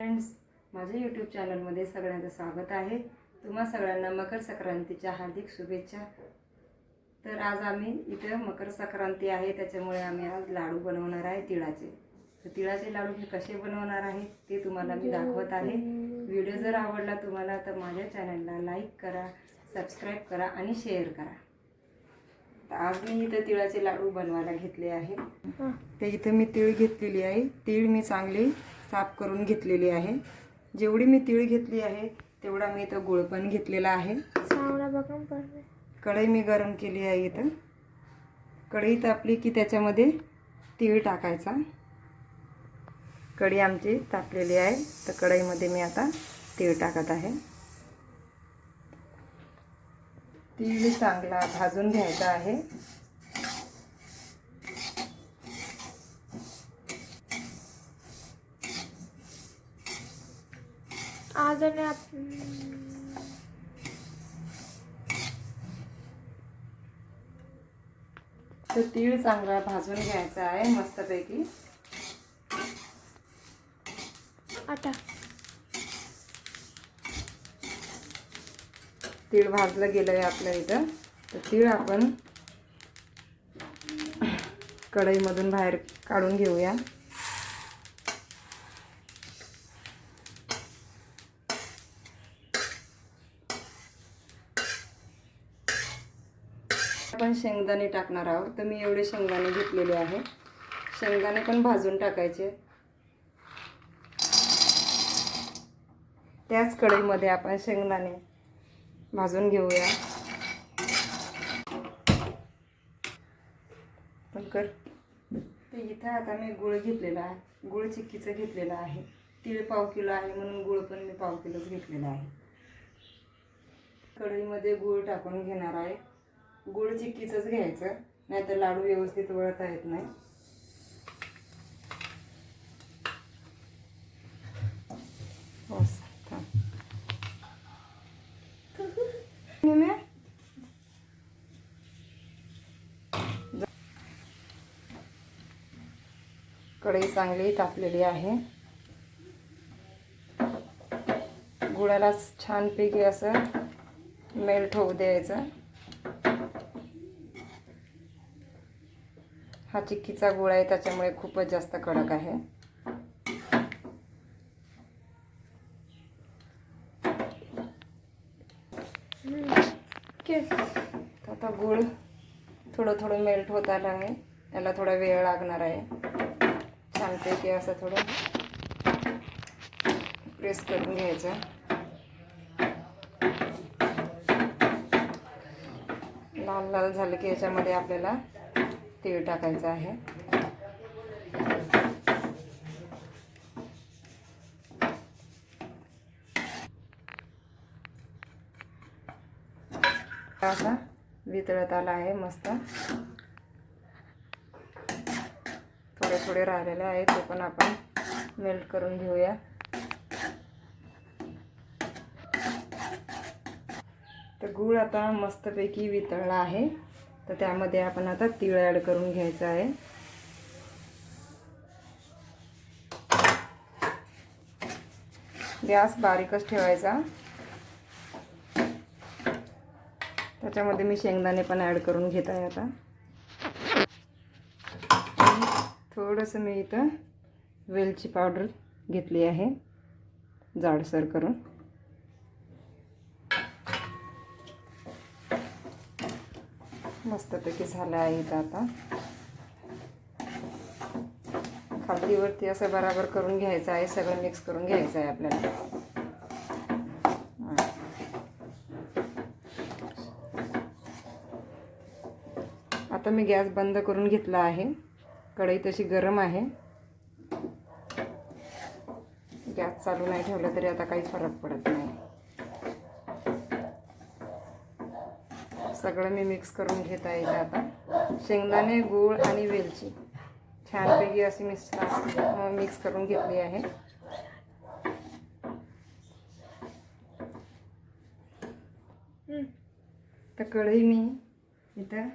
Friends माझ्या YouTube चॅनलमध्ये सगळ्यांचं स्वागत आहे. तुम्हा सगळ्यांना मकर संक्रांतीच्या हार्दिक शुभेच्छा. तर आज आम्ही इथं मकर संक्रांती आहे त्याच्यामुळे आम्ही आज लाडू बनवणार आहे तिळाचे. तर तिळाचे लाडू मी कसे बनवणार आहे ते तुम्हाला मी दाखवत आहे. व्हिडिओ जर आवडला तुम्हाला तर माझ्या चॅनलला लाईक करा सबस्क्राईब करा आणि शेअर करा. तर आज मी इथं तिळाचे लाडू बनवायला घेतले आहे. तर इथं मी तीळ घेतलेली आहे. तीळ मी चांगली साफ करून घेतलेली आहे. जेवढी मी तीळ घेतली आहे तेवढा मी इथं गुळ पण घेतलेला आहे. कढई मी गरम केली आहे इथं. कढई तापली की त्याच्यामध्ये तीळ टाकायचा. कढई आमची तापलेली आहे तर कढईमध्ये मी आता तीळ टाकत आहे. तीळ चांगला भाजून घ्यायचा आहे. आज आणि आप- तर तीळ चांगला भाजून घ्यायचा आहे मस्तपैकी. आटा तीळ भाजलं गेलं आहे आपल्या इथं. तर तीळ आपण कढईमधून बाहेर काढून घेऊया. आपण शेंगदाणे टाकणार आहोत. तर मी एवढे शेंगदाणे घेतलेले आहे. शेंगदाणे पण भाजून टाकायचे. त्याच कढईमध्ये आपण शेंगदाणे भाजून घेऊया. पण कर. ते इथं आता मी गुळ घेतलेला आहे. गुळ चिक्कीचं घेतलेलं आहे. तीळ पाव किलो आहे म्हणून गुळ पण मी पाव किलोच घेतलेला आहे. कढईमध्ये गुळ टाकून घेणार आहे. गुळ चिक्कीचंच घ्यायचं. नाहीतर लाडू व्यवस्थित वळता येत नाही. हो कढई चांगली तापलेली आहे. गुळाला छानपैकी असं मेल्ट होऊ द्यायचं. हा चिक्कीचा गुळ आहे त्याच्यामुळे खूपच जास्त कडक आहे. आता गुळ थोडं थोडं मेल्ट होत आलं आहे. याला थोडा वेळ लागणार आहे. छानपैकी असं थोडं प्रेस करून घ्यायचं. लाल लाल झालं की याच्यामध्ये आपल्याला तीळ टाकायचं आहे. असा वितळत आला आहे मस्त. थोडे थोडे राहिलेले आहे ते पण आपण मेल्ट करून घेऊया. तर गूळ आता मस्तपैकी वितळला आहे. तर त्यामध्ये आपण आता तीळ ॲड करून घ्यायचं आहे. गॅस बारीकच ठेवायचा. त्याच्यामध्ये मी शेंगदाणे पण ॲड करून घेत आहे आता. थोडंसं मी इथं वेलची पावडर घेतली आहे जाडसर करून. मस्तपैकी झालं आहे इथं आता. खालतीवरती असं बराबर करून घ्यायचं आहे सगळं मिक्स करून घ्यायचं आहे आपल्याला. आता मी गॅस बंद करून घेतला आहे. कढई तशी गरम आहे. गॅस चालू नाही ठेवला तरी आता काहीच फरक पडत नाही. सगळं मी मिक्स करून घेत आहे इथं आता. शेंगदाणे गूळ आणि वेलची. छानपैकी अशी मिक्स मिक्स करून घेतली आहे. तर कढई मी इथं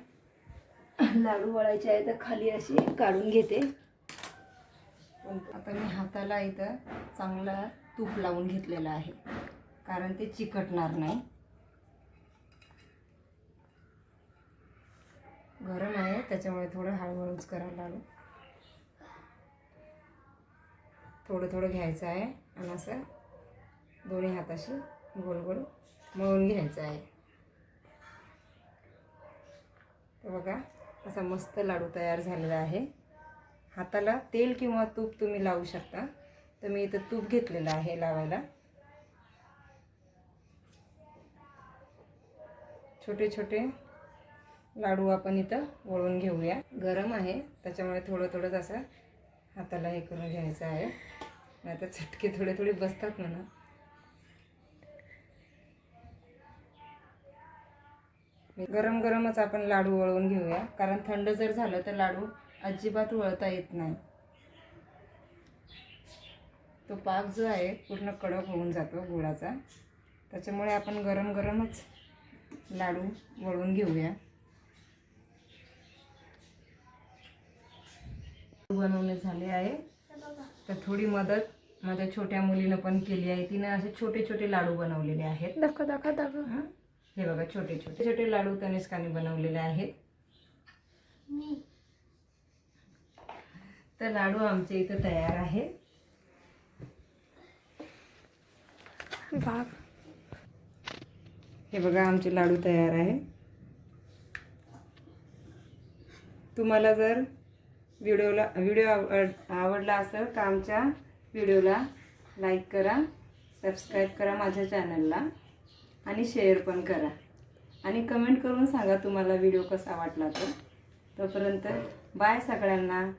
लाडू वळायचे आहे तर खाली अशी काढून घेते. पण आता मी हाताला इथं चांगला तूप लावून घेतलेलं आहे. कारण ते चिकटणार नाही. गरम आहे त्याच्यामुळे थोडं हळूहळूच करायला लागलो थोडं थोडं घ्यायचं आहे आणि असं दोन्ही हाताशी गोल गोल मळून घ्यायचं आहे. तर बघा असा मस्त लाडू तयार झालेला आहे. हाताला तेल किंवा तूप तुम्ही लावू शकता. तर मी इथं तूप घेतलेलं आहे लावायला. छोटे छोटे लाडू आपण इथं वळून घेऊया. गरम आहे त्याच्यामुळे थोडं थोडंच असं हाताला हे करून घ्यायचं आहे. नाही चटके थोडे थोडे बसतात म्हणा. गरम गरमच आपण लाडू वळवून घेऊया. कारण थंड जर झालं तर लाडू अजिबात वळता येत नाही. तो पाक जो आहे पूर्ण कडक होऊन जातो गुळाचा. त्याच्यामुळे आपण गरम गरमच लाडू वळवून घेऊया. बनवणे झाले आहे. तर थोडी मदत माझ्या छोट्या मुलीनं पण केली आहे. तिनं असे छोटे छोटे लाडू बनवलेले आहेत. दाखव दाखव दाखव. हं? हे बघा छोटे छोटे छोटे लाडू तनिष्काने बनवलेले आहेत. तर लाडू आमचे इथं तयार आहे बाप. हे बघा आमचे लाडू तयार आहे तुम्हाला जर व्हिडिओला व्हिडिओ आवड आवडला असेल तर आमच्या व्हिडिओला लाईक करा सबस्क्राईब करा माझ्या चॅनलला आणि शेअर पण करा. आणि कमेंट करून सांगा तुम्हाला व्हिडिओ कसा वाटला तो. तोपर्यंत बाय सगळ्यांना.